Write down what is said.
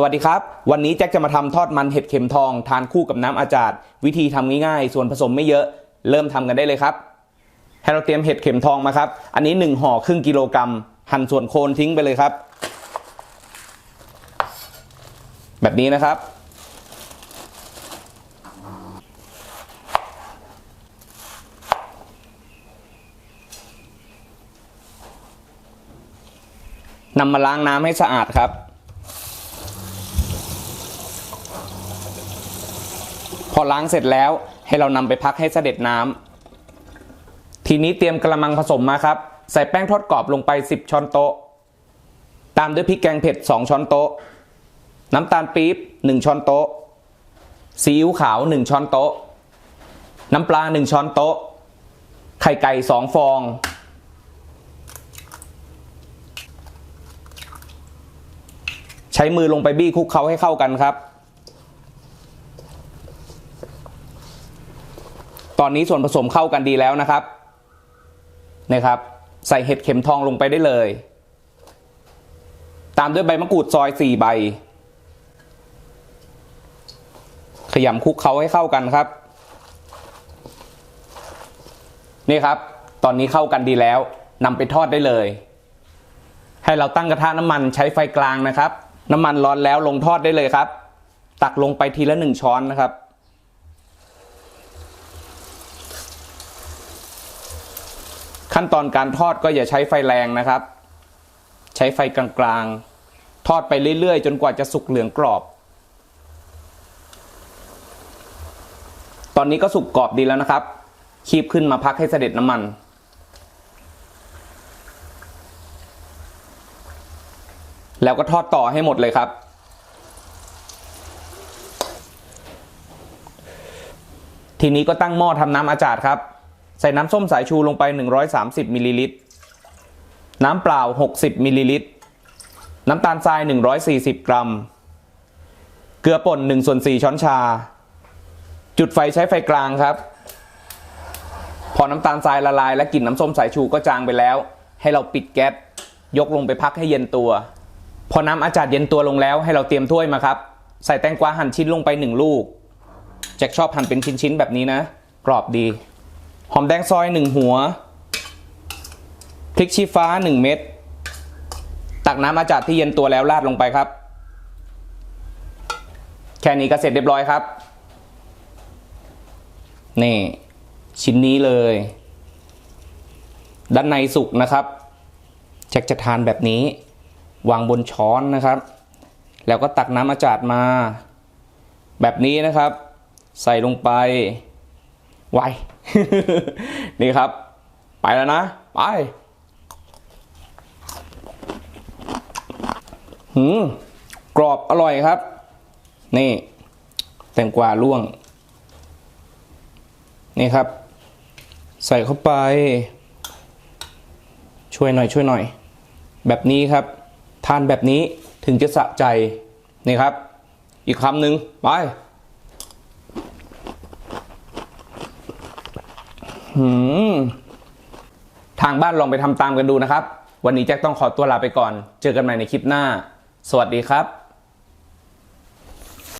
สวัสดีครับ วันนี้แจ็คจะมาทำทอดมันเห็ดเข็มทองทานคู่กับน้ำอาจาดวิธีทำง่ายๆ ส่วนผสมไม่เยอะ เริ่มทำกันได้เลยครับ ให้เราเตรียมเห็ดเข็มทองมาครับ อันนี้1ห่อครึ่งกิโลกรัม หั่นส่วนโคนทิ้งไปเลยครับ แบบนี้นะครับ นำมาล้างน้ำให้สะอาดครับ อล้างเสร็จแล้วให้เรานำไปพักให้เสด็จน้ำทีนี้เตรียมกระมังผสมมาครับ ใส่แป้งทอดกรอบลงไป 10 ช้อนโต๊ะ ตามด้วยพริกแกงเผ็ด 2 ช้อนโต๊ะ น้ำตาลปี๊บ 1 ช้อนโต๊ะ ซีอิ๊วขาว 1 ช้อนโต๊ะ น้ำปลา 1 ช้อนโต๊ะ ไข่ไก่ 2 ฟอง ใช้มือลงไปบี้คลุกเคล้าให้เข้ากันครับ ตอนนี้ส่วนผสมเข้ากันดีแล้วนะครับนะครับ ใส่เห็ดเข็มทองลงไปได้เลย ตามด้วยใบมะกรูดซอย4ใบ ขยำคลุกเคล้าให้เข้ากันครับ นี่ครับ ตอนนี้เข้ากันดีแล้วนำไปทอดได้เลย ให้เราตั้งกระทะน้ำมันใช้ไฟกลางนะครับ น้ำมันร้อนแล้วลงทอดได้เลยครับ ตักลงไปทีละหนึ่งช้อนนะครับ ขั้นตอนการทอดก็อย่าใช้ไฟแรงนะครับ ใช้ไฟกลางๆ ทอดไปเรื่อยๆ จนกว่าจะสุกเหลืองกรอบ ตอนนี้ก็สุกกรอบดีแล้วนะครับ คีบขึ้นมาพักให้เสด็จน้ำมัน แล้วก็ทอดต่อให้หมดเลยครับทีนี้ก็ตั้งหม้อทำน้ำอาจาดครับ ใส่น้ำส้มสายชูลงไป 130มิลลิลิตร น้ำเปล่า 60มิลลิลิตร น้ำตาลทราย 140 กรัม เกลือป่น1ส่วน4ช้อนชา จุดไฟใช้ไฟกลางครับ พอน้ำตาลทรายละลายและกลิ่นน้ำส้มสายชูก็จางไปแล้ว ให้เราปิดแก๊ส ยกลงไปพักให้เย็นตัว พอน้ำอาจารย์เย็นตัวลงแล้วให้เราเตรียมถ้วยมาครับ ใส่แตงกวาหั่นชิ้นลงไปหนึ่งลูกแจ็คชอบหั่นเป็นชิ้นๆแบบนี้นะ กรอบดี หอมแดงซอยหนึ่งหัว พริกชี้ฟ้าหนึ่งเม็ด ตักน้ำอาจารที่เย็นตัวแล้วราดลงไปครับ แค่นี้ก็เสร็จเรียบร้อยครับ นี่ ชิ้นนี้เลย ด้านในสุกนะครับแจ็คจะทานแบบนี้ วางบนช้อนนะครับ แล้วก็ตักน้ำอาจาดมา แบบนี้นะครับ ใส่ลงไป ไว นี่ครับ ไปแล้วนะ ไปหืมกรอบอร่อยครับ นี่แตงกวาล่วง นี่ครับ ใส่เข้าไป ช่วยหน่อยช่วยหน่อย แบบนี้ครับ ทานแบบนี้ถึงจะสะใจ นี่ครับ อีกคำหนึ่งไปหืม ทางบ้านลองไปทำตามกันดูนะครับ วันนี้แจ็คต้องขอตัวลาไปก่อน เจอกันใหม่ในคลิปหน้า สวัสดีครับ